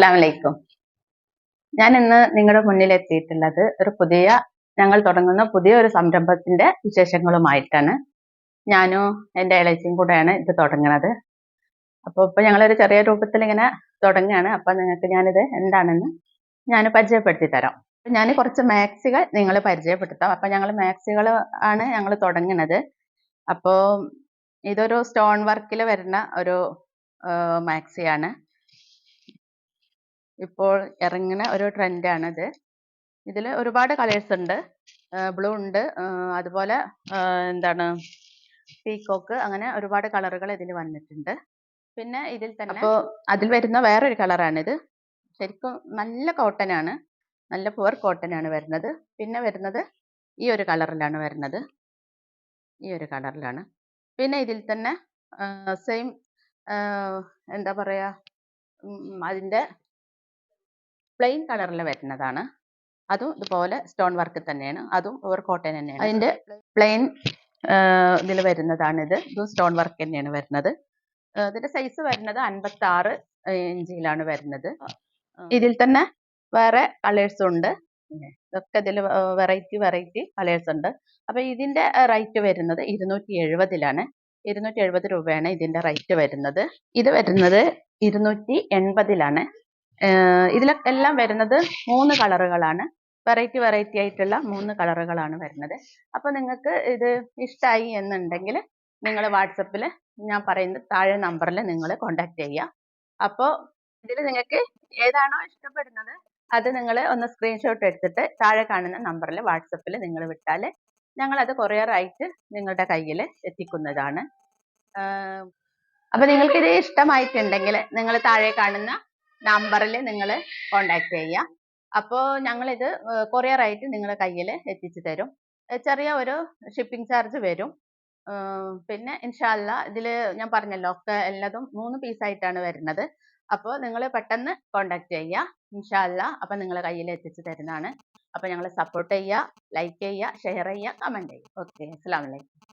അസ്സലാമു അലൈക്കും ഞാൻ ഇന്ന് നിങ്ങളുടെ മുന്നിൽ എത്തിയിട്ടുള്ളത് ഒരു പുതിയ ഞങ്ങൾ തുടങ്ങുന്ന പുതിയ ഒരു സംരംഭത്തിന്റെ വിശേഷങ്ങളുമായിട്ടാണ്. ഞാനും എന്റെ ഇളച്ചിയും കൂടെയാണ് ഇത് തുടങ്ങുന്നത് അപ്പോൾ ഇപ്പോൾ ഞങ്ങളൊരു ചെറിയ രൂപത്തിൽ ഇങ്ങനെ തുടങ്ങുകയാണ്. അപ്പോൾ നിങ്ങൾക്ക് ഞാനിത് എന്താണെന്ന് ഞാൻ പരിചയപ്പെടുത്തി തരാം. ഞാൻ കുറച്ച് മാക്സികൾ നിങ്ങൾ പരിചയപ്പെടുത്താം. അപ്പോൾ ഞങ്ങൾ മാക്സികൾ ആണ് ഞങ്ങൾ തുടങ്ങുന്നത് അപ്പോൾ ഇതൊരു സ്റ്റോൺ വർക്കിൽ വരുന്ന ഒരു മാക്സിയാണ്. ഇപ്പോൾ ഇറങ്ങുന്ന ഒരു ട്രെൻഡാണ് ഇത് ഇതിൽ ഒരുപാട് കളേഴ്സ് ഉണ്ട്. ബ്ലൂ ഉണ്ട്. അതുപോലെ എന്താണ് പീക്കോക്ക് അങ്ങനെ ഒരുപാട് കളറുകൾ ഇതിൽ വന്നിട്ടുണ്ട്. പിന്നെ ഇതിൽ തന്നെ അപ്പോൾ അതിൽ വരുന്ന വേറൊരു കളറാണിത്. ശരിക്കും നല്ല കോട്ടൺ ആണ് നല്ല പുവർ കോട്ടൺ ആണ് വരുന്നത്. പിന്നെ വരുന്നത് ഈ ഒരു കളറിലാണ് വരുന്നത്. ഈ ഒരു കളറിലാണ്. പിന്നെ ഇതിൽ തന്നെ സെയിം എന്താ പറയുക അതിന്റെ പ്ലെയിൻ കളറിൽ വരുന്നതാണ്. അതും ഇതുപോലെ സ്റ്റോൺ വർക്ക് തന്നെയാണ്. അതും ഓവർ കോട്ടൺ തന്നെയാണ്. അതിന്റെ പ്ലെയിൻ ഇതിൽ വരുന്നതാണിത്. ഇതും സ്റ്റോൺ വർക്ക് തന്നെയാണ് വരുന്നത്. ഇതിന്റെ ഇതിന്റെ സൈസ് വരുന്നത് അൻപത്തി ആറ് ഇഞ്ചിലാണ് വരുന്നത്. ഇതിൽ തന്നെ വേറെ കളേഴ്സും ഉണ്ട്. ഇതൊക്കെ ഇതിൽ വെറൈറ്റി വെറൈറ്റി കളേഴ്സ് ഉണ്ട്. അപ്പൊ ഇതിന്റെ റേറ്റ് വരുന്നത് ഇരുന്നൂറ്റി എഴുപതിലാണ് ഇരുന്നൂറ്റി എഴുപത് രൂപയാണ് ഇതിന്റെ റേറ്റ് വരുന്നത്. ഇത് വരുന്നത് ഇരുന്നൂറ്റി എൺപതിലാണ് ഇതിലൊക്കെ എല്ലാം വരുന്നത് മൂന്ന് കളറുകളാണ്. വെറൈറ്റി വെറൈറ്റി ആയിട്ടുള്ള മൂന്ന് കളറുകളാണ് വരുന്നത്. അപ്പോൾ നിങ്ങൾക്ക് ഇത് ഇഷ്ടമായി എന്നുണ്ടെങ്കിൽ നിങ്ങൾ വാട്സപ്പിൽ ഞാൻ പറയുന്ന താഴെ നമ്പറിൽ നിങ്ങൾ കോണ്ടാക്ട് ചെയ്യുക. അപ്പോൾ ഇതിൽ നിങ്ങൾക്ക് ഏതാണോ ഇഷ്ടപ്പെടുന്നത് അത് നിങ്ങൾ ഒന്ന് സ്ക്രീൻഷോട്ട് എടുത്തിട്ട് താഴെ കാണുന്ന നമ്പറിൽ വാട്സപ്പിൽ നിങ്ങൾ വിട്ടാൽ കൊറിയർ ആയിട്ട് നിങ്ങളുടെ കയ്യിൽ എത്തിക്കുന്നതാണ്. അപ്പൊ നിങ്ങൾക്ക് ഇത് ഇഷ്ടമായിട്ടുണ്ടെങ്കിൽ നിങ്ങൾ താഴെ കാണുന്ന നമ്പറിൽ നിങ്ങൾ കോണ്ടാക്ട് ചെയ്യുക അപ്പോൾ ഞങ്ങളിത് കൊറിയർ ആയിട്ട് നിങ്ങളുടെ കയ്യിൽ എത്തിച്ചു തരും. ചെറിയ ഒരു ഷിപ്പിംഗ് ചാർജ് വരും. പിന്നെ ഇൻഷാല്ല ഇതിൽ ഞാൻ പറഞ്ഞല്ലോ ഒക്കെ എല്ലാതും മൂന്ന് പീസായിട്ടാണ് വരുന്നത്. അപ്പോൾ നിങ്ങൾ പെട്ടെന്ന് കോണ്ടാക്ട് ചെയ്യുക ഇൻഷാല്ല അപ്പം നിങ്ങളെ കയ്യിൽ എത്തിച്ചു തരുന്നതാണ്. അപ്പോൾ ഞങ്ങളെ സപ്പോർട്ട് ചെയ്യുക ലൈക്ക് ചെയ്യുക ഷെയർ ചെയ്യുക കമന്റ് ചെയ്യുക ഓക്കെ അസ്സാം വലൈക്കും